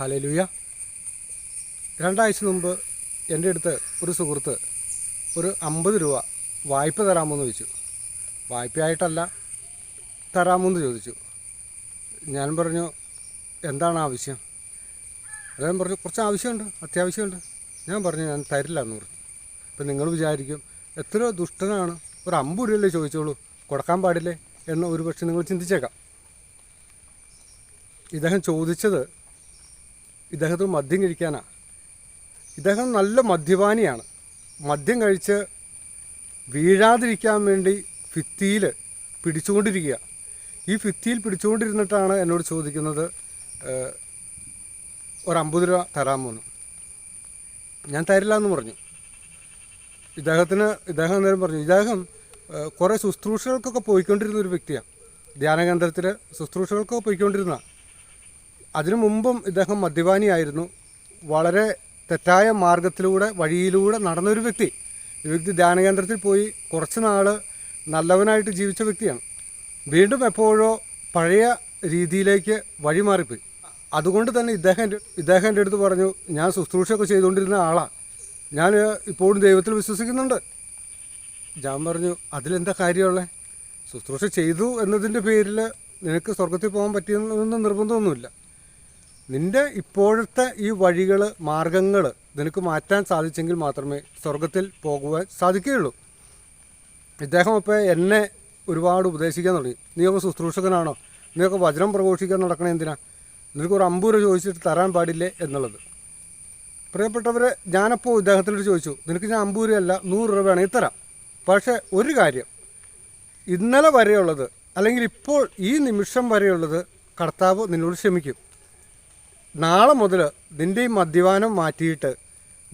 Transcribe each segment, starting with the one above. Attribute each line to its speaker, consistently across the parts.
Speaker 1: ഹലലുയ. രണ്ടാഴ്ച മുമ്പ് എന്റെ അടുത്ത് ഒരു സുഹൃത്ത് ഒരു അമ്പത് രൂപ വായ്പ തരാമോ എന്ന് ചോദിച്ചു. വായ്പയായിട്ടല്ല തരാമോ എന്ന് ചോദിച്ചു. ഞാൻ പറഞ്ഞു എന്താണ് ആവശ്യം? അദ്ദേഹം പറഞ്ഞു കുറച്ച് ആവശ്യമുണ്ട് അത്യാവശ്യമുണ്ട്. ഞാൻ പറഞ്ഞു ഞാൻ തരില്ല എന്ന് പറഞ്ഞു. അപ്പം നിങ്ങൾ വിചാരിക്കും എത്ര ദുഷ്ടനാണ് ഒരു അമ്പ് രൂപയല്ലേ ചോദിച്ചോളൂ കൊടുക്കാൻ പാടില്ലേ? എന്ന് ഒരു പക്ഷെ നിങ്ങൾ ചിന്തിച്ചേക്കാം. ഇദ്ദേഹം ചോദിച്ചത് ഇദ്ദേഹത്തിന് മദ്യം കഴിക്കാനാണ് ഇദ്ദേഹം നല്ല മദ്യപാനിയാണ്. മദ്യം കഴിച്ച് വീഴാതിരിക്കാൻ വേണ്ടി ഭിത്തിയിൽ പിടിച്ചുകൊണ്ടിരിക്കുക. ഈ ഭിത്തിയിൽ പിടിച്ചുകൊണ്ടിരുന്നിട്ടാണ് എന്നോട് ചോദിക്കുന്നത് ഒരു അമ്പത് രൂപ തരാമോന്ന് ഞാൻ തരില്ല എന്ന് പറഞ്ഞു. ഇദ്ദേഹത്തിന് ഇദ്ദേഹം അന്നേരം പറഞ്ഞു ഇദ്ദേഹം കുറേ ശുശ്രൂഷകൾക്കൊക്കെ പോയിക്കൊണ്ടിരുന്ന ഒരു വ്യക്തിയാണ്. ധ്യാനകേന്ദ്രത്തിൽ ശുശ്രൂഷകൾക്കൊക്കെ പോയിക്കൊണ്ടിരുന്ന അതിനു മുമ്പും ഇദ്ദേഹം മദ്യപാനിയായിരുന്നു. വളരെ തെറ്റായ മാർഗത്തിലൂടെ വഴിയിലൂടെ നടന്നൊരു വ്യക്തി. ഈ വ്യക്തി ധ്യാനകേന്ദ്രത്തിൽ പോയി കുറച്ച് നാൾ നല്ലവനായിട്ട് ജീവിച്ച വ്യക്തിയാണ്. വീണ്ടും എപ്പോഴോ പഴയ രീതിയിലേക്ക് വഴിമാറിപ്പോയി. അതുകൊണ്ട് തന്നെ ഇദ്ദേഹം ഇദ്ദേഹം എന്റെ അടുത്ത് പറഞ്ഞു ഞാൻ ശുശ്രൂഷയൊക്കെ ചെയ്തുകൊണ്ടിരുന്ന ആളാണ് ഞാൻ ഇപ്പോഴും ദൈവത്തിൽ വിശ്വസിക്കുന്നുണ്ട്. ഞാൻ പറഞ്ഞു അതിലെന്താ കാര്യമുള്ളത് ശുശ്രൂഷ ചെയ്തു എന്നതിന്റെ പേരിൽ നിനക്ക് സ്വർഗത്തിൽ പോകാൻ പറ്റിയെന്നൊന്നും നിർബന്ധമൊന്നുമില്ല. നിന്റെ ഇപ്പോഴത്തെ ഈ വഴികൾ മാർഗങ്ങൾ നിനക്ക് മാറ്റാൻ സാധിച്ചെങ്കിൽ മാത്രമേ സ്വർഗത്തിൽ പോകുവാൻ സാധിക്കുകയുള്ളൂ. ഇദ്ദേഹം ഇപ്പോൾ എന്നെ ഒരുപാട് ഉപദേശിക്കാൻ തുടങ്ങി. നീയൊക്കെ ശുശ്രൂഷകനാണോ? നീയൊക്കെ വജ്രം പ്രഘോഷിക്കാൻ നടക്കണേ എന്തിനാ? നിനക്കൊരു രൂപ ചോദിച്ചിട്ട് തരാൻ പാടില്ലേ എന്നുള്ളത്. പ്രിയപ്പെട്ടവരെ ഞാനപ്പോൾ ഇദ്ദേഹത്തിനോട് ചോദിച്ചു നിനക്ക് ഞാൻ അമ്പത് രൂപയല്ല നൂറ് രൂപ വേണമെങ്കിൽ തരാം. പക്ഷേ ഒരു കാര്യം. ഇന്നലെ വരെയുള്ളത് അല്ലെങ്കിൽ ഇപ്പോൾ ഈ നിമിഷം വരെയുള്ളത് കർത്താവ് നിന്നോട് ക്ഷമിക്കും. നാളെ മുതൽ നിന്റെ ഈ മദ്യപാനം മാറ്റിയിട്ട്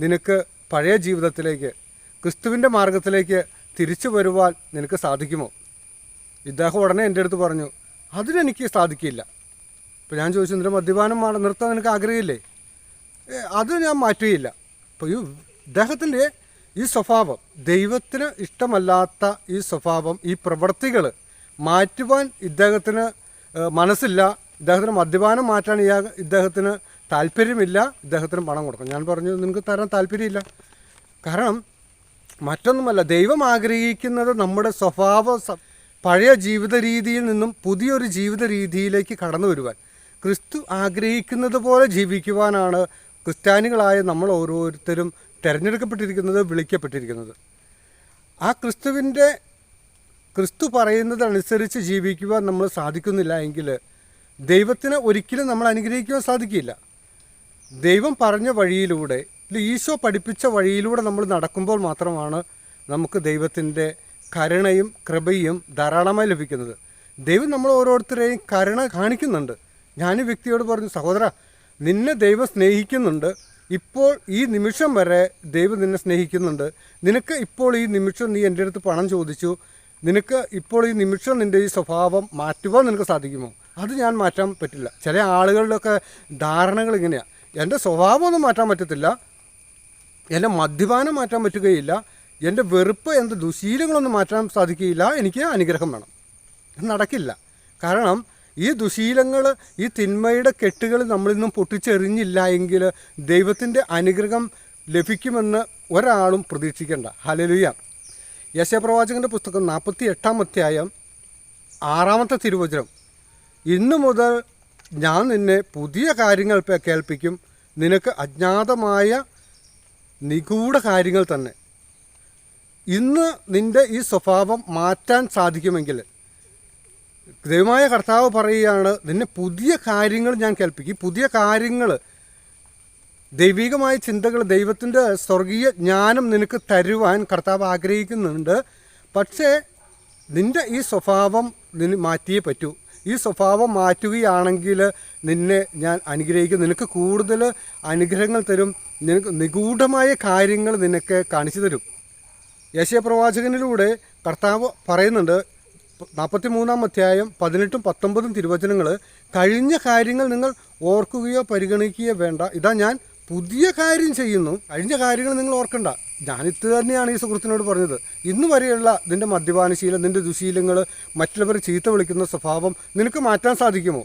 Speaker 1: നിനക്ക് പഴയ ജീവിതത്തിലേക്ക് ക്രിസ്തുവിന്റെ മാർഗത്തിലേക്ക് തിരിച്ചു വരുവാൻ നിനക്ക് സാധിക്കുമോ? ഇദ്ദേഹം ഉടനെ എന്റെ അടുത്ത് പറഞ്ഞു അതിനെനിക്ക് സാധിക്കില്ല. അപ്പോൾ ഞാൻ ചോദിച്ചു നിന്റെ മദ്യപാനം നിർത്താൻ നിനക്ക് ആഗ്രഹമില്ലേ? "ഏ, അത് ഞാൻ മാറ്റുകയില്ല. അപ്പോൾ ഈ ഇദ്ദേഹത്തിന്റെ ഈ സ്വഭാവം ദൈവത്തിന് ഇഷ്ടമല്ലാത്ത ഈ സ്വഭാവം ഈ പ്രവൃത്തികൾ മാറ്റുവാൻ ഇദ്ദേഹത്തിന് മനസ്സില്ല. ഇദ്ദേഹത്തിന് മദ്യപാനം മാറ്റാൻ ഇയാൾ ഇദ്ദേഹത്തിന് താല്പര്യമില്ല ഇദ്ദേഹത്തിന് പണം കൊടുക്കണം. ഞാൻ പറഞ്ഞു നിങ്ങൾക്ക് തരാൻ താല്പര്യമില്ല. കാരണം മറ്റൊന്നുമല്ല ദൈവം ആഗ്രഹിക്കുന്നത് നമ്മുടെ സ്വഭാവ പഴയ ജീവിത രീതിയിൽ നിന്നും പുതിയൊരു ജീവിത രീതിയിലേക്ക് കടന്നു വരുവാൻ. ക്രിസ്തു ആഗ്രഹിക്കുന്നത് പോലെ ജീവിക്കുവാനാണ് ക്രിസ്ത്യാനികളായ നമ്മൾ ഓരോരുത്തരും തിരഞ്ഞെടുക്കപ്പെട്ടിരിക്കുന്നത് വിളിക്കപ്പെട്ടിരിക്കുന്നത്. ആ ക്രിസ്തുവിന്റെ ക്രിസ്തു പറയുന്നതനുസരിച്ച് ജീവിക്കുവാൻ നമ്മൾ സാധിക്കുന്നില്ല എങ്കിൽ ദൈവത്തിന് ഒരിക്കലും നമ്മൾ അനുഗ്രഹിക്കുവാൻ സാധിക്കില്ല. ദൈവം പറഞ്ഞ വഴിയിലൂടെ ഈശോ പഠിപ്പിച്ച വഴിയിലൂടെ നമ്മൾ നടക്കുമ്പോൾ മാത്രമാണ് നമുക്ക് ദൈവത്തിന്റെ കരുണയും കൃപയും ധാരാളമായി ലഭിക്കുന്നത്. ദൈവം നമ്മൾ ഓരോരുത്തരെയും കരുണ കാണിക്കുന്നുണ്ട്. ഞാൻ ഈ വ്യക്തിയോട് പറഞ്ഞു സഹോദര നിന്നെ ദൈവം സ്നേഹിക്കുന്നുണ്ട്. ഇപ്പോൾ ഈ നിമിഷം വരെ ദൈവം നിന്നെ സ്നേഹിക്കുന്നുണ്ട്. നിനക്ക് ഇപ്പോൾ ഈ നിമിഷം നീ എന്റെ അടുത്ത് പണം ചോദിച്ചു. നിനക്ക് ഇപ്പോൾ ഈ നിമിഷം നിന്റെ ഈ സ്വഭാവം മാറ്റുവാൻ നിനക്ക് സാധിക്കുമോ? അത് ഞാൻ മാറ്റാൻ പറ്റില്ല. ചില ആളുകളുടെയൊക്കെ ധാരണകൾ ഇങ്ങനെയാണ് എന്റെ സ്വഭാവമൊന്നും മാറ്റാൻ പറ്റത്തില്ല. എന്റെ മദ്യപാനം മാറ്റാൻ പറ്റുകയില്ല. എന്റെ വെറുപ്പ് എന്റെ ദുശീലങ്ങളൊന്നും മാറ്റാൻ സാധിക്കുകയില്ല. എനിക്ക് അനുഗ്രഹം വേണം. നടക്കില്ല. കാരണം ഈ ദുശീലങ്ങൾ ഈ തിന്മയുടെ കെട്ടുകൾ നമ്മളിന്നും പൊട്ടിച്ചെറിഞ്ഞില്ല എങ്കിൽ ദൈവത്തിന്റെ അനുഗ്രഹം ലഭിക്കുമെന്ന് ഒരാളും പ്രതീക്ഷിക്കേണ്ട. ഹലലുയ യശപ്രവാചകന്റെ പുസ്തകം നാൽപ്പത്തി എട്ടാം അധ്യായം ആറാമത്തെ തിരുവചനം. ഇന്നു മുതൽ ഞാൻ നിന്നെ പുതിയ കാര്യങ്ങൾ കേൾപ്പിക്കും. നിനക്ക് അജ്ഞാതമായ നിഗൂഢ കാര്യങ്ങൾ തന്നെ. ഇന്ന് നിന്റെ ഈ സ്വഭാവം മാറ്റാൻ സാധിക്കുമെങ്കിൽ ദൈവമായ കർത്താവ് പറയുകയാണ് നിന്നെ പുതിയ കാര്യങ്ങൾ ഞാൻ കേൾപ്പിക്കും. പുതിയ കാര്യങ്ങൾ ദൈവികമായ ചിന്തകൾ ദൈവത്തിന്റെ സ്വർഗീയ ജ്ഞാനം നിനക്ക് തരുവാൻ കർത്താവ് ആഗ്രഹിക്കുന്നുണ്ട്. പക്ഷേ നിന്റെ ഈ സ്വഭാവം നിന് മാറ്റിയേ പറ്റൂ. ഈ സ്വഭാവം മാറ്റുകയാണെങ്കിൽ നിന്നെ ഞാൻ അനുഗ്രഹിക്കും. നിനക്ക് കൂടുതൽ അനുഗ്രഹങ്ങൾ തരും. നിനക്ക് നിഗൂഢമായ കാര്യങ്ങൾ നിനക്ക് കാണിച്ചു തരും. യശയപ്രവാചകനിലൂടെ കർത്താവ് പറയുന്നുണ്ട് നാൽപ്പത്തി മൂന്നാം അധ്യായം പതിനെട്ടും പത്തൊമ്പതും തിരുവചനങ്ങൾ കഴിഞ്ഞ കാര്യങ്ങൾ നിങ്ങൾ ഓർക്കുകയോ പരിഗണിക്കുകയോ വേണ്ട. ഇതാ ഞാൻ പുതിയ കാര്യം ചെയ്യുന്നു. കഴിഞ്ഞ കാര്യങ്ങൾ നിങ്ങൾ ഓർക്കണ്ട. ഞാനിത് തന്നെയാണ് ഈ സുഹൃത്തിനോട് പറഞ്ഞത്. ഇന്ന് വരെയുള്ള നിന്റെ മദ്യപാനശീലം നിന്റെ ദുശീലങ്ങൾ മറ്റുള്ളവരെ ചീത്ത വിളിക്കുന്ന സ്വഭാവം നിനക്ക് മാറ്റാൻ സാധിക്കുമോ?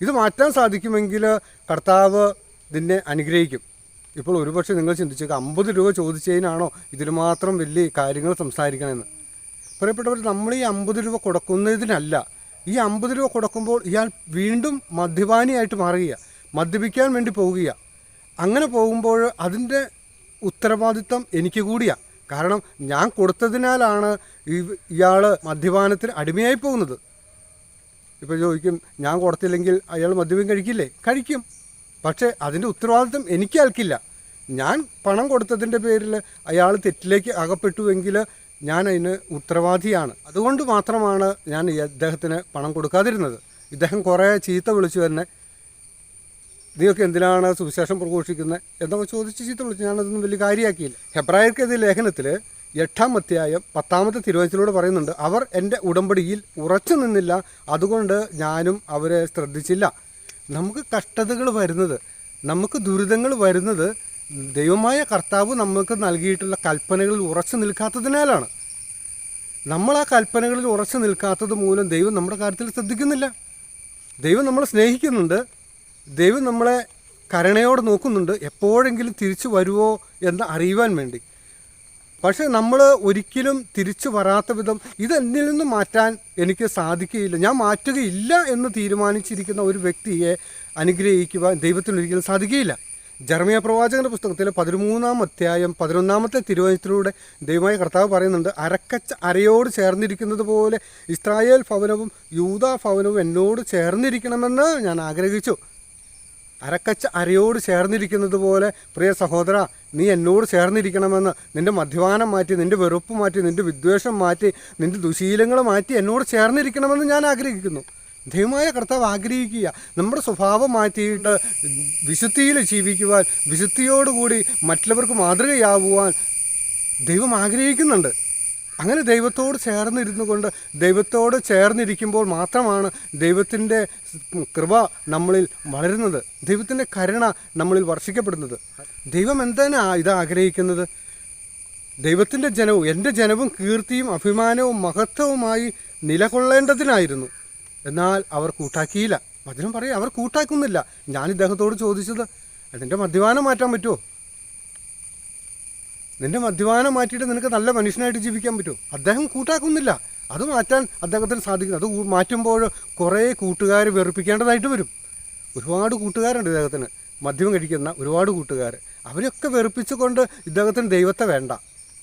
Speaker 1: ഇത് മാറ്റാൻ സാധിക്കുമെങ്കിൽ കർത്താവ് നിന്നെ അനുഗ്രഹിക്കും. ഇപ്പോൾ ഒരുപക്ഷെ നിങ്ങൾ ചിന്തിച്ചേക്കുക അമ്പത് രൂപ ചോദിച്ചതിനാണോ ഇതിൽ മാത്രം വലിയ കാര്യങ്ങൾ സംസാരിക്കണമെന്ന് പ്രിയപ്പെട്ടവർ നമ്മൾ ഈ അമ്പത് രൂപ കൊടുക്കുന്നതിനല്ല. ഈ അമ്പത് രൂപ കൊടുക്കുമ്പോൾ ഇയാൾ വീണ്ടും മദ്യപാനിയായിട്ട് മാറുകയാണ് മദ്യപിക്കാൻ വേണ്ടി പോവുക അങ്ങനെ പോകുമ്പോൾ അതിന്റെ ഉത്തരവാദിത്തം എനിക്ക് കൂടിയാണ് കാരണം ഞാൻ കൊടുത്തതിനാലാണ് ഇയാൾ മദ്യപാനത്തിന് അടിമയായി പോകുന്നത്. ഇപ്പോൾ ചോദിക്കും ഞാൻ കൊടുത്തില്ലെങ്കിൽ അയാൾ മദ്യപം കഴിക്കില്ലേ? കഴിക്കും. പക്ഷേ അതിന്റെ ഉത്തരവാദിത്വം എനിക്ക് ആൽക്കില്ല ഞാൻ പണം കൊടുത്തതിന്റെ പേരിൽ അയാൾ തെറ്റിലേക്ക് അകപ്പെട്ടുവെങ്കിൽ ഞാൻ അതിന് ഉത്തരവാദിയാണ്. അതുകൊണ്ട് മാത്രമാണ് ഞാൻ ഈ അദ്ദേഹത്തിന് പണം കൊടുക്കാതിരുന്നത്. ഇദ്ദേഹം കുറേ ചീത്ത വിളിച്ചു തന്നെ നീയൊക്കെ എന്തിനാണ് സുവിശേഷം പ്രഘോഷിക്കുന്നത് എന്നൊക്കെ ചോദിച്ച് ചീത്ത വിളിച്ചു ഞാനതൊന്നും വലിയ കാര്യമാക്കിയില്ല. ഹെബ്രായർക്കെതിരെ ലേഖനത്തിൽ എട്ടാം അധ്യായം പത്താമത്തെ തിരുവനന്തപുരത്തിലൂടെ പറയുന്നുണ്ട് അവർ എന്റെ ഉടമ്പടിയിൽ ഉറച്ചു നിന്നില്ല അതുകൊണ്ട് ഞാനും അവരെ ശ്രദ്ധിച്ചില്ല. നമുക്ക് കഷ്ടതകൾ വരുന്നത് നമുക്ക് ദുരിതങ്ങൾ വരുന്നത് ദൈവമായ കർത്താവ് നമുക്ക് നൽകിയിട്ടുള്ള കൽപ്പനകളിൽ ഉറച്ചു നിൽക്കാത്തതിനാലാണ്. നമ്മൾ ആ കൽപ്പനകളിൽ ഉറച്ചു നിൽക്കാത്തത് മൂലം ദൈവം നമ്മുടെ കാര്യത്തിൽ ശ്രദ്ധിക്കുന്നില്ല. ദൈവം നമ്മളെ സ്നേഹിക്കുന്നുണ്ട് ദൈവം നമ്മളെ കരുണയോടെ നോക്കുന്നുണ്ട് എപ്പോഴെങ്കിലും തിരിച്ചു വരുമോ എന്ന് അറിയുവാൻ വേണ്ടി. പക്ഷേ നമ്മൾ ഒരിക്കലും തിരിച്ചു വരാത്ത വിധം ഇതെന്നിൽ നിന്നും മാറ്റാൻ എനിക്ക് സാധിക്കുകയില്ല. ഞാൻ മാറ്റുകയില്ല എന്ന് തീരുമാനിച്ചിരിക്കുന്ന ഒരു വ്യക്തിയെ അനുഗ്രഹിക്കുവാൻ ദൈവത്തിന് ഒരിക്കലും സാധിക്കുകയില്ല. ജർമ്മിയ പ്രവാചകന്റെ പുസ്തകത്തിൽ പതിമൂന്നാം അധ്യായം പതിനൊന്നാമത്തെ തിരുവചനത്തിലൂടെ ദൈവമായ കർത്താവ് പറയുന്നുണ്ട് അരക്കച്ച അരയോട് ചേർന്നിരിക്കുന്നത് പോലെ ഇസ്രായേൽ ഭവനവും യൂത ഭവനവും എന്നോട് ചേർന്നിരിക്കണമെന്ന് ഞാൻ ആഗ്രഹിച്ചു. അരക്കച്ച അരയോട് ചേർന്നിരിക്കുന്നത് പോലെ പ്രിയ സഹോദര നീ എന്നോട് ചേർന്നിരിക്കണമെന്ന് നിന്റെ മദ്യപാനം മാറ്റി നിന്റെ വെറുപ്പ് മാറ്റി നിന്റെ വിദ്വേഷം മാറ്റി നിന്റെ ദുശീലങ്ങൾ മാറ്റി എന്നോട് ചേർന്നിരിക്കണമെന്ന് ഞാൻ ആഗ്രഹിക്കുന്നു. ദൈവമായ കർത്താവ് ആഗ്രഹിക്കുക. നമ്മുടെ സ്വഭാവം മാറ്റിയിട്ട് വിശുദ്ധിയിൽ ജീവിക്കുവാൻ വിശുദ്ധിയോടുകൂടി മറ്റുള്ളവർക്ക് മാതൃകയാവുവാൻ ദൈവം ആഗ്രഹിക്കുന്നുണ്ട്. അങ്ങനെ ദൈവത്തോട് ചേർന്നിരുന്നു കൊണ്ട് ദൈവത്തോട് ചേർന്നിരിക്കുമ്പോൾ മാത്രമാണ് ദൈവത്തിന്റെ കൃപ നമ്മളിൽ വളരുന്നത്. ദൈവത്തിന്റെ കരുണ നമ്മളിൽ വർഷിക്കപ്പെടുന്നത്. ദൈവം എന്താണ് ഇത് ആഗ്രഹിക്കുന്നത്? ദൈവത്തിന്റെ ജനവും എന്റെ ജനവും കീർത്തിയും അഭിമാനവും മഹത്വവുമായി നിലകൊള്ളേണ്ടതിനായിരുന്നു. എന്നാൽ അവർ കൂട്ടാക്കിയില്ല. വചനം പറയും അവർ കൂട്ടാക്കുന്നില്ല. ഞാൻ ഇദ്ദേഹത്തോട് ചോദിച്ചത് അതിന്റെ മദ്യപാനം മാറ്റാൻ പറ്റുമോ? നിന്റെ മദ്യപാനം മാറ്റിയിട്ട് നിനക്ക് നല്ല മനുഷ്യനായിട്ട് ജീവിക്കാൻ പറ്റും അദ്ദേഹം കൂട്ടാക്കുന്നില്ല. അത് മാറ്റാൻ അദ്ദേഹത്തിന് സാധിക്കും അത് മാറ്റുമ്പോൾ കുറേ കൂട്ടുകാർ വെറുപ്പിക്കേണ്ടതായിട്ട് വരും. ഒരുപാട് കൂട്ടുകാരുണ്ട് ഇദ്ദേഹത്തിന്. മദ്യം കഴിക്കുന്ന ഒരുപാട് കൂട്ടുകാർ അവരൊക്കെ വെറുപ്പിച്ചുകൊണ്ട് ഇദ്ദേഹത്തിന് ദൈവത്തെ വേണ്ട.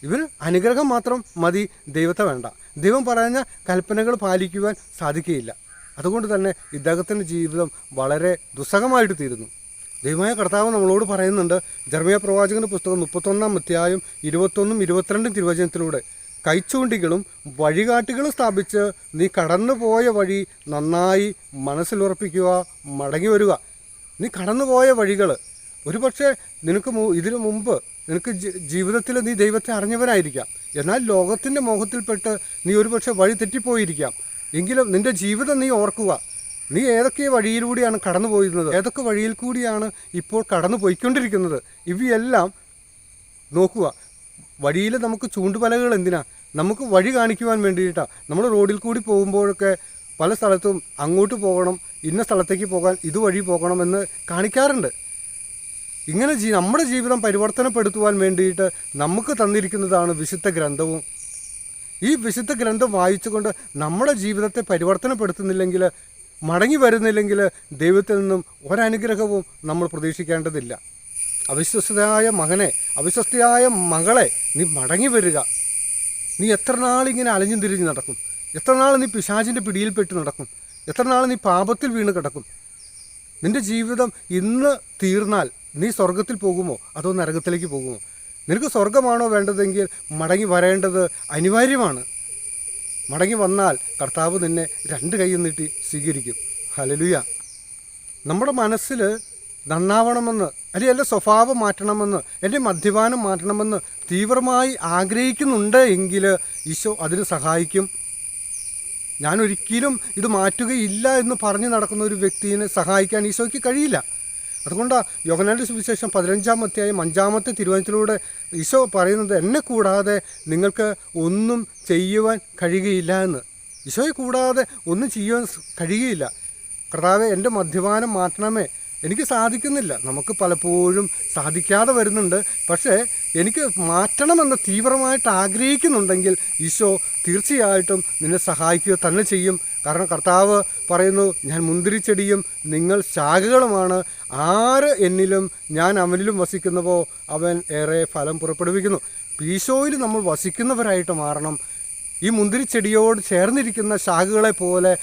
Speaker 1: ഇവർ അനുഗ്രഹം മാത്രം മതി ദൈവത്തെ വേണ്ട. ദൈവം പറഞ്ഞ കൽപ്പനകൾ പാലിക്കുവാൻ സാധിക്കുകയില്ല. അതുകൊണ്ട് തന്നെ ഇദ്ദേഹത്തിന്റെ ജീവിതം വളരെ ദുസ്സഹമായിട്ട് തീരുന്നു. ദൈവമായ കർത്താവ് നമ്മളോട് പറയുന്നുണ്ട് ജർമ്മിയ പ്രവാചകന്റെ പുസ്തകം മുപ്പത്തൊന്നാം അധ്യായം ഇരുപത്തൊന്നും ഇരുപത്തിരണ്ടും തിരുവചനത്തിലൂടെ കൈച്ചൂണ്ടികളും വഴികാട്ടികളും സ്ഥാപിച്ച് നീ കടന്നുപോയ വഴി നന്നായി മനസ്സിലുറപ്പിക്കുക മടങ്ങി വരിക. നീ കടന്നുപോയ വഴികൾ ഒരുപക്ഷെ നിനക്ക് ഇതിനു മുമ്പ് നിനക്ക് ജീവിതത്തിൽ നീ ദൈവത്തെ അറിഞ്ഞവനായിരിക്കാം. എന്നാൽ ലോകത്തിന്റെ മോഹത്തിൽപ്പെട്ട് നീ ഒരുപക്ഷെ വഴി തെറ്റിപ്പോയിരിക്കാം. എങ്കിലും നിന്റെ ജീവിതം നീ ഓർക്കുക നീ ഏതൊക്കെ വഴിയിലൂടെയാണ് കടന്നു പോയിരുന്നത്? ഏതൊക്കെ വഴിയിൽ കൂടിയാണ് ഇപ്പോൾ കടന്നു പോയിക്കൊണ്ടിരിക്കുന്നത്? ഇവയെല്ലാം നോക്കുക. വഴിയിൽ നമുക്ക് ചൂണ്ടുപലകൾ എന്തിനാ? നമുക്ക് വഴി കാണിക്കുവാൻ വേണ്ടിയിട്ടാണ് നമ്മൾ റോഡിൽ കൂടി പോകുമ്പോഴൊക്കെ പല സ്ഥലത്തും അങ്ങോട്ട് പോകണം ഇന്ന സ്ഥലത്തേക്ക് പോകാൻ ഇതുവഴി പോകണമെന്ന് കാണിക്കാറുണ്ട്. ഇങ്ങനെ ജീ നമ്മുടെ ജീവിതം പരിവർത്തനപ്പെടുത്തുവാൻ വേണ്ടിയിട്ട് നമുക്ക് തന്നിരിക്കുന്നതാണ് വിശുദ്ധ ഗ്രന്ഥവും. ഈ വിശുദ്ധ ഗ്രന്ഥം വായിച്ചുകൊണ്ട് നമ്മുടെ ജീവിതത്തെ പരിവർത്തനപ്പെടുത്തുന്നില്ലെങ്കിൽ മടങ്ങി വരുന്നില്ലെങ്കിൽ ദൈവത്തിൽ നിന്നും ഒരനുഗ്രഹവും നമ്മൾ പ്രതീക്ഷിക്കേണ്ടതില്ല. അവിശ്വസ്തയായ മകനെ അവിശ്വസ്തയായ മകളെ നീ മടങ്ങി വരിക. നീ എത്ര നാളിങ്ങനെ അലഞ്ഞും തിരിഞ്ഞ് നടക്കും? എത്ര നാൾ നീ പിശാചിന്റെ പിടിയിൽപ്പെട്ട് നടക്കും? എത്ര നാൾ നീ പാപത്തിൽ വീണ് കിടക്കും? നിന്റെ ജീവിതം ഇന്ന് തീർന്നാൽ നീ സ്വർഗത്തിൽ പോകുമോ? അതോ നരകത്തിലേക്ക് പോകുമോ? നിനക്ക് സ്വർഗമാണോ വേണ്ടതെങ്കിൽ മടങ്ങി വരേണ്ടത് അനിവാര്യമാണ്. മടങ്ങി വന്നാൽ കർത്താവ് നിന്നെ രണ്ട് കൈയും നീട്ടി സ്വീകരിക്കും. ഹലലുയ നമ്മുടെ മനസ്സിൽ നന്നാവണമെന്ന് അല്ലെങ്കിൽ എന്റെ സ്വഭാവം മാറ്റണമെന്ന് എന്റെ മദ്യപാനം മാറ്റണമെന്ന് തീവ്രമായി ആഗ്രഹിക്കുന്നുണ്ട് എങ്കിൽ ഈശോ അതിന് സഹായിക്കും. ഞാനൊരിക്കലും ഇത് മാറ്റുകയില്ല എന്ന് പറഞ്ഞു നടക്കുന്ന ഒരു വ്യക്തിയെ സഹായിക്കാൻ ഈശോയ്ക്ക് കഴിയില്ല. അതുകൊണ്ടാണ് യോഗനാന്റെ സുവിശേഷം പതിനഞ്ചാം അധ്യായം അഞ്ചാമത്തെ തിരുവനന്തപുരത്തിലൂടെ ഈശോ പറയുന്നത് എന്നെ കൂടാതെ നിങ്ങൾക്ക് ഒന്നും ചെയ്യുവാൻ കഴിയുകയില്ല എന്ന്. ഈശോയെ കൂടാതെ ഒന്നും ചെയ്യുവാൻ കഴിയുകയില്ല. കർത്താവെ എന്റെ മദ്യപാനം മാറ്റണമേ. എനിക്ക് സാധിക്കുന്നില്ല. നമുക്ക് പലപ്പോഴും സാധിക്കാതെ വരുന്നുണ്ട്. പക്ഷേ എനിക്ക് മാറ്റണമെന്ന് തീവ്രമായിട്ട് ആഗ്രഹിക്കുന്നുണ്ടെങ്കിൽ ഈശോ തീർച്ചയായിട്ടും നിന്നെ സഹായിക്കുക തന്നെ ചെയ്യും. കാരണം കർത്താവ് പറയുന്നു ഞാൻ മുന്തിരിച്ചെടിയും നിങ്ങൾ ശാഖകളുമാണ്. ആര് എന്നിലും ഞാൻ അവനിലും വസിക്കുന്നവോ അവൻ ഏറെ ഫലം പുറപ്പെടുവിക്കുന്നു. ഈശോയിൽ നമ്മൾ വസിക്കുന്നവരായിട്ട് മാറണം. ഈ മുന്തിരിച്ചെടിയോട് ചേർന്നിരിക്കുന്ന ശാഖകളെ പോലെ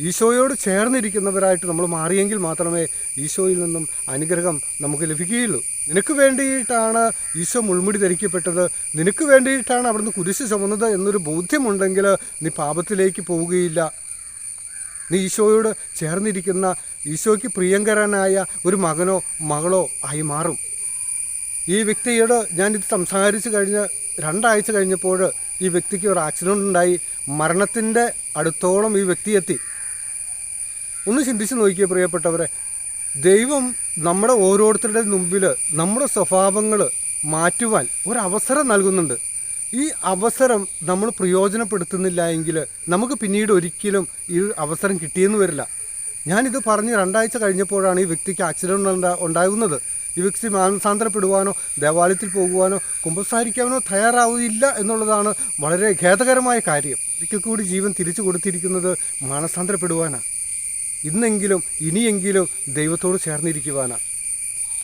Speaker 1: ഈശോയോട് ചേർന്നിരിക്കുന്നവരായിട്ട് നമ്മൾ മാറിയെങ്കിൽ മാത്രമേ ഈശോയിൽ നിന്നും അനുഗ്രഹം നമുക്ക് ലഭിക്കുകയുള്ളൂ. നിനക്ക് വേണ്ടിയിട്ടാണ് ഈശോ മുൾമുടി ധരിക്കപ്പെട്ടത്. നിനക്ക് വേണ്ടിയിട്ടാണ് അവിടുന്ന് കുരിശ് ചുമന്നത് എന്നൊരു ബോധ്യമുണ്ടെങ്കിൽ നീ പാപത്തിലേക്ക് പോവുകയില്ല. നീ ഈശോയോട് ചേർന്നിരിക്കുന്ന ഈശോയ്ക്ക് പ്രിയങ്കരനായ ഒരു മകനോ മകളോ ആയി മാറും. ഈ വ്യക്തിയോട് ഞാനിത് സംസാരിച്ച് കഴിഞ്ഞ് രണ്ടാഴ്ച കഴിഞ്ഞപ്പോൾ ഈ വ്യക്തിക്ക് ഒരു ആക്സിഡന്റ് ഉണ്ടായി. മരണത്തിന്റെ അടുത്തോളം ഈ വ്യക്തി എത്തി. ഒന്ന് ചിന്തിച്ച് നോക്കിയേ പ്രിയപ്പെട്ടവരെ. ദൈവം നമ്മുടെ ഓരോരുത്തരുടെ മുമ്പിൽ നമ്മുടെ സ്വഭാവങ്ങൾ മാറ്റുവാൻ ഒരവസരം നൽകുന്നുണ്ട്. ഈ അവസരം നമ്മൾ പ്രയോജനപ്പെടുത്തുന്നില്ല എങ്കിൽ നമുക്ക് പിന്നീട് ഒരിക്കലും ഈ അവസരം കിട്ടിയെന്ന് വരില്ല. ഞാനിത് പറഞ്ഞ് രണ്ടാഴ്ച കഴിഞ്ഞപ്പോഴാണ് ഈ വ്യക്തിക്ക് ആക്സിഡന്റ് ഉണ്ടാ ഉണ്ടാകുന്നത്. ഈ വ്യക്തി മാനസാന്തരപ്പെടുവാനോ ദേവാലയത്തിൽ പോകുവാനോ കുമ്പസാരിക്കാനോ തയ്യാറാവില്ല എന്നുള്ളതാണ് വളരെ ഖേദകരമായ കാര്യം. ഒരിക്കൽ കൂടി ജീവൻ തിരിച്ചു കൊടുത്തിരിക്കുന്നത് മാനസാന്തരപ്പെടുവാനാണ്. ഇന്നെങ്കിലും ഇനിയെങ്കിലും ദൈവത്തോട് ചേർന്നിരിക്കുവാനാണ്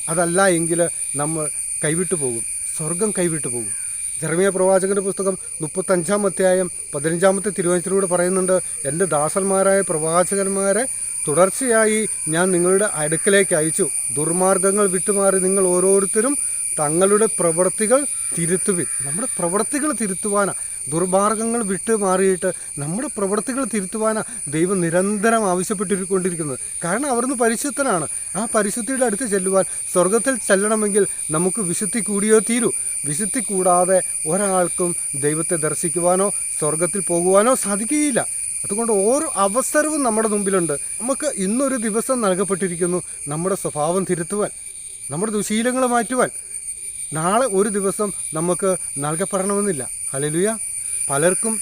Speaker 1: അതല്ല എങ്കിൽ നമ്മൾ കൈവിട്ടു പോകും. സ്വർഗം കൈവിട്ടു പോകും. ജർമിയ പ്രവാചകന്റെ പുസ്തകം മുപ്പത്തഞ്ചാം അധ്യായം പതിനഞ്ചാമത്തെ തിരുവനന്തപുരത്തിലൂടെ പറയുന്നുണ്ട് എന്റെ ദാസന്മാരായ പ്രവാചകന്മാരെ തുടർച്ചയായി ഞാൻ നിങ്ങളുടെ അടുക്കലേക്ക് അയച്ചു. ദുർമാർഗങ്ങൾ വിട്ടുമാറി നിങ്ങൾ ഓരോരുത്തരും തങ്ങളുടെ പ്രവൃത്തികൾ തിരുത്തുവിൻ. നമ്മുടെ പ്രവൃത്തികൾ തിരുത്തുവാനാണ് ദുർമാർഗങ്ങൾ വിട്ട് മാറിയിട്ട് നമ്മുടെ പ്രവൃത്തികൾ തിരുത്തുവാനാണ് ദൈവം നിരന്തരം ആവശ്യപ്പെട്ടിരിക്കൊണ്ടിരിക്കുന്നത്. കാരണം അവിടുന്ന് പരിശുദ്ധനാണ്. ആ പരിശുദ്ധിയുടെ അടുത്ത് ചെല്ലുവാൻ സ്വർഗത്തിൽ ചെല്ലണമെങ്കിൽ നമുക്ക് വിശുദ്ധി കൂടിയോ തീരൂ. വിശുദ്ധി കൂടാതെ ഒരാൾക്കും ദൈവത്തെ ദർശിക്കുവാനോ സ്വർഗത്തിൽ പോകുവാനോ സാധിക്കുകയില്ല. അതുകൊണ്ട് ഓരോ അവസരവും നമ്മുടെ മുമ്പിലുണ്ട്. നമുക്ക് ഇന്നൊരു ദിവസം നൽകപ്പെട്ടിരിക്കുന്നു നമ്മുടെ സ്വഭാവം തിരുത്തുവാൻ നമ്മുടെ ദുശീലങ്ങൾ മാറ്റുവാൻ. നാളെ ഒരു ദിവസം നമുക്ക് നൽകപ്പെടണമെന്നില്ല. ഹലലുയ പലർക്കും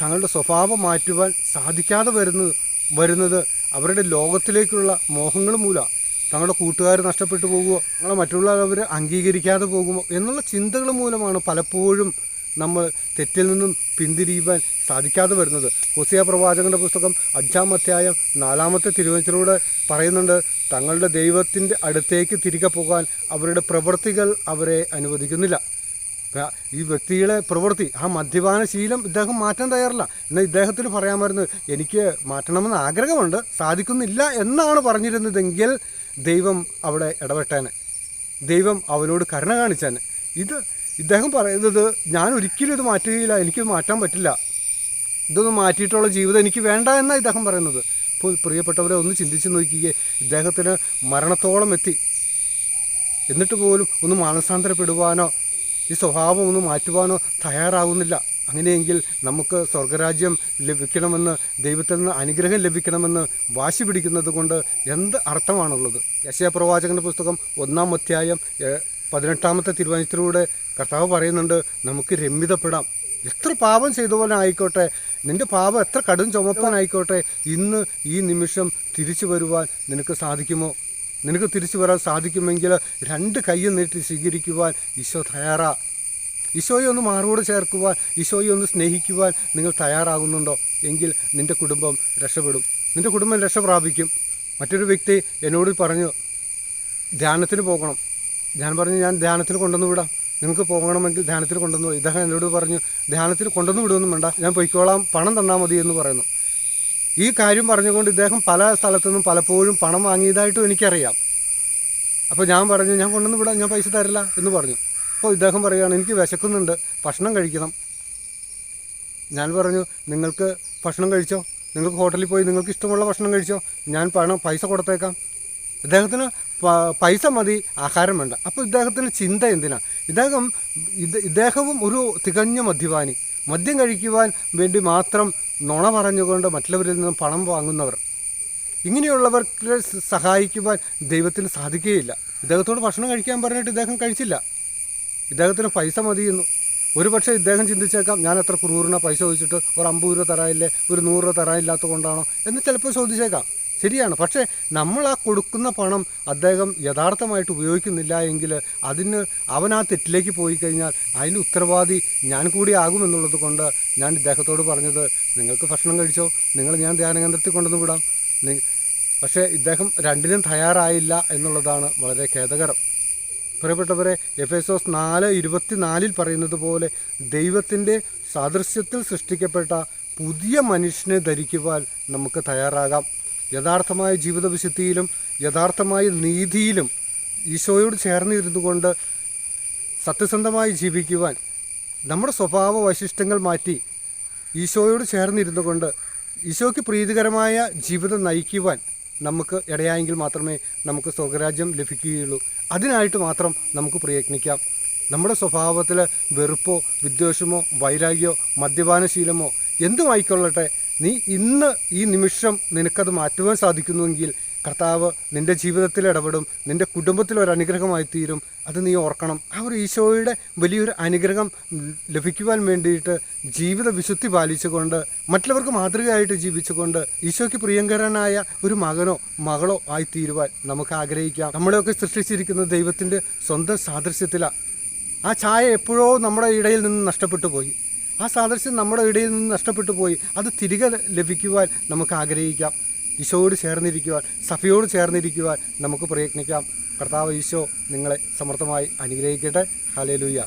Speaker 1: തങ്ങളുടെ സ്വഭാവം മാറ്റുവാൻ സാധിക്കാതെ വരുന്നത് വരുന്നത് അവരുടെ ലോകത്തിലേക്കുള്ള മോഹങ്ങൾ മൂലമാണ് തങ്ങളുടെ കൂട്ടുകാർ നഷ്ടപ്പെട്ടു പോകുമോ തങ്ങളെ മറ്റുള്ളവർ അംഗീകരിക്കാതെ പോകുമോ എന്നുള്ള ചിന്തകൾ മൂലമാണ് പലപ്പോഴും നമ്മൾ തെറ്റിൽ നിന്നും പിന്തിരിയുവാൻ സാധിക്കാതെ വരുന്നത്. ഹുസിയ പ്രവാചകന്റെ പുസ്തകം അഞ്ചാം അധ്യായം നാലാമത്തെ തിരുവനന്തപുരത്തിലൂടെ പറയുന്നുണ്ട് തങ്ങളുടെ ദൈവത്തിന്റെ അടുത്തേക്ക് തിരികെ പോകാൻ അവരുടെ പ്രവൃത്തികൾ അവരെ അനുവദിക്കുന്നില്ല. ഈ വ്യക്തിയുടെ പ്രവൃത്തി ആ മദ്യപാന ശീലം ഇദ്ദേഹം മാറ്റാൻ തയ്യാറില്ല. എന്നാൽ ഇദ്ദേഹത്തിന് പറയാൻ വരുന്നത് എനിക്ക് മാറ്റണമെന്ന് ആഗ്രഹമുണ്ട് സാധിക്കുന്നില്ല എന്നാണ് പറഞ്ഞിരുന്നതെങ്കിൽ ദൈവം അവിടെ ഇടപെട്ടേനെ. ദൈവം അവനോട് കരുണ കാണിച്ചേനെ. ഇത് ഇദ്ദേഹം പറയുന്നത് ഞാൻ ഒരിക്കലും ഇത് മാറ്റുകയില്ല എനിക്കിത് മാറ്റാൻ പറ്റില്ല. ഇതൊന്നും മാറ്റിയിട്ടുള്ള ജീവിതം എനിക്ക് വേണ്ട എന്നാണ് ഇദ്ദേഹം പറയുന്നത്. അപ്പോൾ പ്രിയപ്പെട്ടവരെ ഒന്ന് ചിന്തിച്ച് നോക്കിയേ ഇദ്ദേഹത്തിന് മരണത്തോളം എത്തി. എന്നിട്ട് പോലും ഒന്ന് മാനസാന്തരപ്പെടുവാനോ ഈ സ്വഭാവം ഒന്ന് മാറ്റുവാനോ തയ്യാറാകുന്നില്ല അങ്ങനെയെങ്കിൽ നമുക്ക് സ്വർഗരാജ്യം ലഭിക്കണമെന്ന് ദൈവത്തിൽ നിന്ന് അനുഗ്രഹം ലഭിക്കണമെന്ന് വാശി പിടിക്കുന്നത് കൊണ്ട് എന്ത് അർത്ഥമാണുള്ളത്? യശയ പ്രവാചകന്റെ പുസ്തകം ഒന്നാം അധ്യായം പതിനെട്ടാമത്തെ തിരുവനന്തപുരത്തിലൂടെ കർത്താവ് പറയുന്നുണ്ട് നമുക്ക് രമ്യതപ്പെടാം. എത്ര പാപം ചെയ്ത പോലെ ആയിക്കോട്ടെ നിന്റെ പാപം എത്ര കടും ചുമപ്പനായിക്കോട്ടെ ഇന്ന് ഈ നിമിഷം തിരിച്ചു വരുവാൻ നിനക്ക് സാധിക്കുമോ? നിനക്ക് തിരിച്ചു വരാൻ സാധിക്കുമെങ്കിൽ രണ്ട് കൈയും നീട്ടി സ്വീകരിക്കുവാൻ ഈശോ തയ്യാറാ. ഈശോയെ ഒന്ന് മാറോട് ചേർക്കുവാൻ ഈശോയെ ഒന്ന് സ്നേഹിക്കുവാൻ നിങ്ങൾ തയ്യാറാകുന്നുണ്ടോ? എങ്കിൽ നിന്റെ കുടുംബം രക്ഷപ്പെടും. നിന്റെ കുടുംബം രക്ഷ പ്രാപിക്കും മറ്റൊരു വ്യക്തി എന്നോട് പറഞ്ഞു ധ്യാനത്തിന് പോകണം. ഞാൻ പറഞ്ഞു ഞാൻ ധ്യാനത്തിൽ കൊണ്ടുവന്ന് വിടാം. നിങ്ങൾക്ക് പോകണമെങ്കിൽ ധ്യാനത്തിൽ കൊണ്ടുവന്നു ഇദ്ദേഹം എന്നോട് പറഞ്ഞു ധ്യാനത്തിൽ കൊണ്ടുവന്ന് വിടുമെന്നും വേണ്ട. ഞാൻ പൊയ്ക്കോളാം. പണം തന്നാൽ മതി എന്ന് പറയുന്നു. ഈ കാര്യം പറഞ്ഞുകൊണ്ട് ഇദ്ദേഹം പല സ്ഥലത്തു നിന്നും പലപ്പോഴും പണം വാങ്ങിയതായിട്ടും എനിക്കറിയാം. അപ്പോൾ ഞാൻ പറഞ്ഞു ഞാൻ കൊണ്ടുവന്ന് വിടാം. ഞാൻ പൈസ തരില്ല എന്ന് പറഞ്ഞു. അപ്പോൾ ഇദ്ദേഹം പറയുകയാണ് എനിക്ക് വിശക്കുന്നുണ്ട്. ഭക്ഷണം കഴിക്കണം. ഞാൻ പറഞ്ഞു നിങ്ങൾക്ക് ഭക്ഷണം കഴിച്ചോ? നിങ്ങൾക്ക് ഹോട്ടലിൽ പോയി നിങ്ങൾക്ക് ഇഷ്ടമുള്ള ഭക്ഷണം കഴിച്ചോ? ഞാൻ പണം പൈസ കൊടുത്തേക്കാം. ഇദ്ദേഹത്തിന് പൈസ മതി ആഹാരം വേണ്ട. അപ്പോൾ ഇദ്ദേഹത്തിന്റെ ചിന്ത എന്തിനാണ് ഇദ്ദേഹം ഇദ്ദേഹവും ഒരു തികഞ്ഞ മദ്യപാനി. മദ്യം കഴിക്കുവാൻ വേണ്ടി മാത്രം നുണ പറഞ്ഞുകൊണ്ട് മറ്റുള്ളവരിൽ നിന്ന് പണം വാങ്ങുന്നവർ. ഇങ്ങനെയുള്ളവർക്ക് സഹായിക്കുവാൻ ദൈവത്തിന് സാധിക്കുകയില്ല. ഇദ്ദേഹത്തോട് ഭക്ഷണം കഴിക്കാൻ പറഞ്ഞിട്ട് ഇദ്ദേഹം കഴിച്ചില്ല. ഇദ്ദേഹത്തിന് പൈസ മതിയെന്നു. ഒരു പക്ഷേ ഇദ്ദേഹം ചിന്തിച്ചേക്കാം ഞാൻ എത്ര ക്രൂറിന പൈസ ചോദിച്ചിട്ട് ഒരു അമ്പത് രൂപ തരാനില്ലേ ഒരു നൂറ് രൂപ തരാനില്ലാത്തത് കൊണ്ടാണോ എന്ന് ചിലപ്പോൾ ചോദിച്ചേക്കാം. ശരിയാണ്. പക്ഷേ നമ്മൾ ആ കൊടുക്കുന്ന പണം അദ്ദേഹം യഥാർത്ഥമായിട്ട് ഉപയോഗിക്കുന്നില്ല എങ്കിൽ അതിന് അവൻ ആ തെറ്റിലേക്ക് പോയി കഴിഞ്ഞാൽ അതിന് ഉത്തരവാദി ഞാൻ കൂടി ആകുമെന്നുള്ളത് കൊണ്ട് ഞാൻ ഇദ്ദേഹത്തോട് പറഞ്ഞത് നിങ്ങൾക്ക് ഭക്ഷണം കഴിച്ചോ? നിങ്ങൾ ഞാൻ ധ്യാനകേന്ദ്രത്തിൽ കൊണ്ടുവന്ന് വിടാം. പക്ഷേ ഇദ്ദേഹം രണ്ടിനും തയ്യാറായില്ല എന്നുള്ളതാണ് വളരെ ഖേദകരം. പ്രിയപ്പെട്ടവരെ എഫ് എസ് ഓസ് നാല് ഇരുപത്തിനാലിൽ പറയുന്നത് പോലെ ദൈവത്തിന്റെ സാദൃശ്യത്തിൽ സൃഷ്ടിക്കപ്പെട്ട പുതിയ മനുഷ്യനെ ധരിക്കുവാൻ നമുക്ക് തയ്യാറാകാം. യഥാർത്ഥമായ ജീവിത വിശുദ്ധിയിലും യഥാർത്ഥമായ നീതിയിലും ഈശോയോട് ചേർന്നിരുന്നു കൊണ്ട് സത്യസന്ധമായി ജീവിക്കുവാൻ നമ്മുടെ സ്വഭാവ വൈശിഷ്ട്യങ്ങൾ മാറ്റി ഈശോയോട് ചേർന്നിരുന്നു കൊണ്ട് ഈശോയ്ക്ക് പ്രീതികരമായ ജീവിതം നയിക്കുവാൻ നമുക്ക് ഇടയായെങ്കിൽ മാത്രമേ നമുക്ക് സ്വർഗരാജ്യം ലഭിക്കുകയുള്ളൂ. അതിനായിട്ട് മാത്രം നമുക്ക് പ്രയത്നിക്കാം. നമ്മുടെ സ്വഭാവത്തിൽ വെറുപ്പോ വിദ്വേഷമോ വൈരാഗ്യമോ മദ്യപാനശീലമോ എന്തുമായിക്കൊള്ളട്ടെ നീ ഇന്ന് ഈ നിമിഷം നിനക്കത് മാറ്റുവാൻ സാധിക്കുന്നുവെങ്കിൽ കർത്താവ് നിന്റെ ജീവിതത്തിൽ ഇടപെടും നിന്റെ കുടുംബത്തിൽ ഒരു അനുഗ്രഹമായി തീരും. അത് നീ ഓർക്കണം. ആ ഒരു ഈശോയുടെ വലിയൊരു അനുഗ്രഹം ലഭിക്കുവാൻ വേണ്ടിയിട്ട് ജീവിത വിശുദ്ധി പാലിച്ചുകൊണ്ട് മറ്റുള്ളവർക്ക് മാതൃകയായിട്ട് ജീവിച്ചുകൊണ്ട് ഈശോയ്ക്ക് പ്രിയങ്കരനായ ഒരു മകനോ മകളോ ആയി തീരുവാൻ നമുക്ക് ആഗ്രഹിക്കാം. നമ്മളെയൊക്കെ സൃഷ്ടിച്ചിരിക്കുന്ന ദൈവത്തിന്റെ സ്വന്തം സാദൃശ്യത്തിലാണ് ആ ഛായ എപ്പോഴോ നമ്മുടെ ഇടയിൽ നിന്ന് നഷ്ടപ്പെട്ടു പോയി. ആ സാദൃശ്യം നമ്മുടെ ഇടയിൽ നിന്ന് നഷ്ടപ്പെട്ടു പോയി. അത് തിരികെ ലഭിക്കുവാൻ നമുക്ക് ആഗ്രഹിക്കാം. ഈശോയോട് ചേർന്നിരിക്കുവാൻ സഭയോട് ചേർന്നിരിക്കുവാൻ നമുക്ക് പ്രയത്നിക്കാം. കർത്താവ് ഈശോ നിങ്ങളെ സമർത്ഥമായി അനുഗ്രഹിക്കട്ടെ. ഹാലേലൂയ്യ